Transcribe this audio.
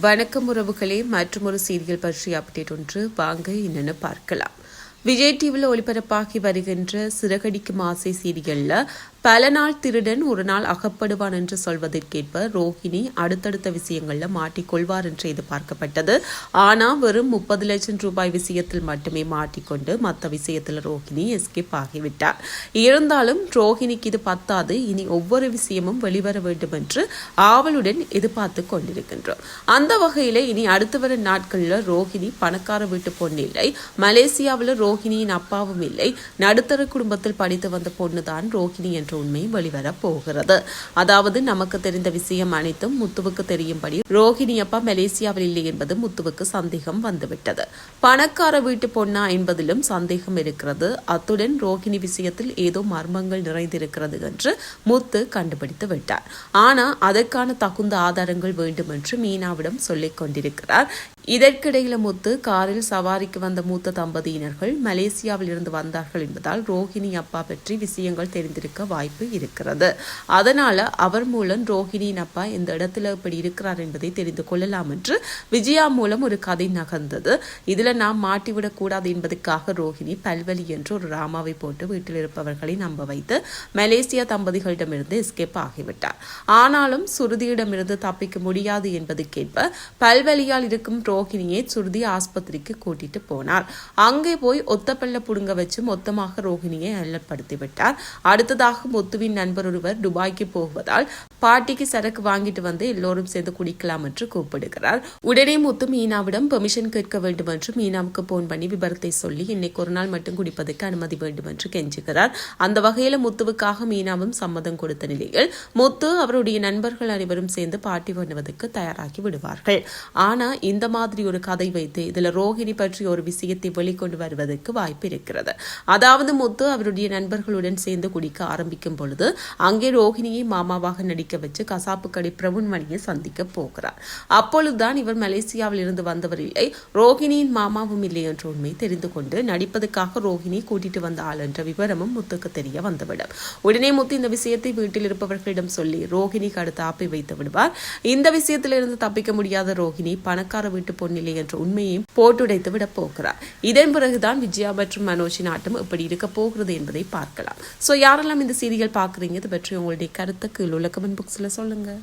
வணக்கம் உறவுகளே மற்றும் ஒரு சீரியல் பற்றிய அப்டேட் ஒன்று வாங்க என்னென்னு பார்க்கலாம். விஜய் டிவியில் ஒளிபரப்பாகி வருகின்ற சிறகடிக்கும் ஆசை சீரியல்ல பல நாள் திருடன் ஒரு நாள் அகப்படுவான் என்று சொல்வதற்கேற்ப ரோஹிணி அடுத்தடுத்த விஷயங்களில் மாட்டிக்கொள்வார் என்று எதிர்பார்க்கப்பட்டது. ஆனால் வெறும் முப்பது லட்சம் ரூபாய் விஷயத்தில் மட்டுமே மாட்டிக்கொண்டு மற்ற விஷயத்தில் ரோஹிணி எஸ்கேப் ஆகிவிட்டார். இருந்தாலும் ரோஹிணிக்கு இது பத்தாது. இனி ஒவ்வொரு விஷயமும் வெளிவர வேண்டும் என்று ஆவலுடன் எதிர்பார்த்து கொண்டிருக்கின்றோம். அந்த வகையில் இனி அடுத்து வரும் நாட்களில் ரோஹிணி பணக்கார வீட்டு பொண்ணு இல்லை. மலேசியாவில் ரோஹிணியின் அப்பாவும் இல்லை. நடுத்தர குடும்பத்தில் படித்து வந்த பொண்ணு தான் ரோஹிணி என்று உண்மை வெளிவர போகிறது. அதாவது நமக்கு தெரிந்த விஷயம் அனைத்தும் முத்துவுக்கு தெரியும்படி ரோஹிணியப்பா மலேசியாவில் இல்லை என்பது முத்துவுக்கு சந்தேகம் வந்துவிட்டது. பணக்கார வீட்டு பொண்ணா என்பதிலும் சந்தேகம் இருக்கிறது. அத்துடன் ரோஹிணி விஷயத்தில் ஏதோ மர்மங்கள் நிறைந்திருக்கிறது என்று முத்து கண்டுபிடித்து விட்டார். ஆனால் அதற்கான தகுந்த ஆதாரங்கள் வேண்டும் என்று மீனாவிடம் சொல்லிக் கொண்டிருக்கிறார். இதற்கிடையில முத்து காரில் சவாரிக்கு வந்த மூத்த தம்பதியினர்கள் மலேசியாவில் இருந்து வந்தார்கள் என்பதால் ரோஹிணி அப்பா பற்றி விஷயங்கள் தெரிந்திருக்க வாய்ப்பு இருக்கிறது. அதனால அவர் மூலம் ரோஹிணியின் அப்பா இந்த இடத்துல இப்படி இருக்கிறார் என்பதை தெரிந்து கொள்ளலாம் என்று விஜயா மூலம் ஒரு கதை நகர்ந்தது. இதுல நாம் மாட்டிவிடக்கூடாது என்பதற்காக ரோஹிணி பல்வலி என்று ஒரு ராமாவை போட்டு வீட்டில் இருப்பவர்களை நம்ப வைத்து மலேசியா தம்பதிகளிடமிருந்து எஸ்கேப் ஆகிவிட்டார். ஆனாலும் சுருதியிடமிருந்து தப்பிக்க முடியாது என்பதற்கேற்ப பல்வலியால் இருக்கும் ரோஹிணியை சுருதி ஆஸ்பத்திரிக்கு கூட்டிட்டு போனார் அங்கே போய் ஒத்தப்பல்ல புடுங்க வச்சு மொத்தமாக ரோஹிணியை அல்லப்படுத்தி விட்டார் அடுத்ததாக முத்துவின் நண்பர் ஒருவர் துபாய்க்கு போவதால் பாட்டிக்கு சரக்கு வாங்கிட்டு வந்து எல்லோரும் சேர்ந்து குடிக்கலாம் என்று கூப்பிடுகிறார். உடனே முத்து மீனாவிடம் பெர்மிஷன் கேட்க வேண்டும் என்று மீனாவுக்கு போன் பண்ணி விபரத்தை சொல்லி இன்னைக்கு ஒரு நாள் மட்டும் குடிப்பதற்கு அனுமதி வேண்டும் என்று கெஞ்சுகிறார். அந்த வகையில் முத்துவுக்காக மீனாவும் சம்மதம் கொடுத்த நிலையில் முத்து அவருடைய நண்பர்கள் அனைவரும் சேர்ந்து பாட்டி பண்ணுவதற்கு தயாராகி விடுவார்கள். ஆனா இந்த மாதிரி ஒரு கதை வைத்து இதுல ரோஹிணி பற்றி ஒரு விஷயத்தை வெளிக்கொண்டு வருவதற்கு வாய்ப்பு இருக்கிறது. அதாவது முத்து அவருடைய நண்பர்களுடன் சேர்ந்து குடிக்க ஆரம்பிக்கும் பொழுது அங்கே ரோஹிணியை மாமாவாக நடிக்க வச்சு கசாப்பு கடை பிரபுன்மணியை சந்திக்க போகிறார். அப்பொழுதுதான் இவர் மலேசியாவில் இருந்து வந்தவர் இல்லை. ரோஹிணியின் மாமாவும் இல்லை என்ற உண்மை தெரிந்து கொண்டு நடிப்பதற்காக ரோஹிணி கூட்டிட்டு வந்த ஆள் என்ற விவரமும் முத்துக்கு தெரிய வந்துவிடும். உடனே முத்து இந்த விஷயத்தை வீட்டில் இருப்பவர்களிடம் சொல்லி ரோஹிணிக்கு அடுத்து ஆப்பை வைத்து விடுவார். இந்த விஷயத்திலிருந்து தப்பிக்க முடியாத ரோஹிணி பணக்கார வீட்டு பொன்னிலை என்ற உண்மையையும் போட்டுடைத்து விட போகிறார். இதன் பிறகுதான் விஜயா மற்றும் மனோஜின் ஆட்டம் எப்படி இருக்க போகிறது என்பதை பார்க்கலாம். ஸோ யாரெல்லாம் இந்த சீரியல் பார்க்குறீங்க இது பற்றி உங்களுடைய கருத்துக்கு உள்ள கமெண்ட் புக்ஸில் சொல்லுங்கள்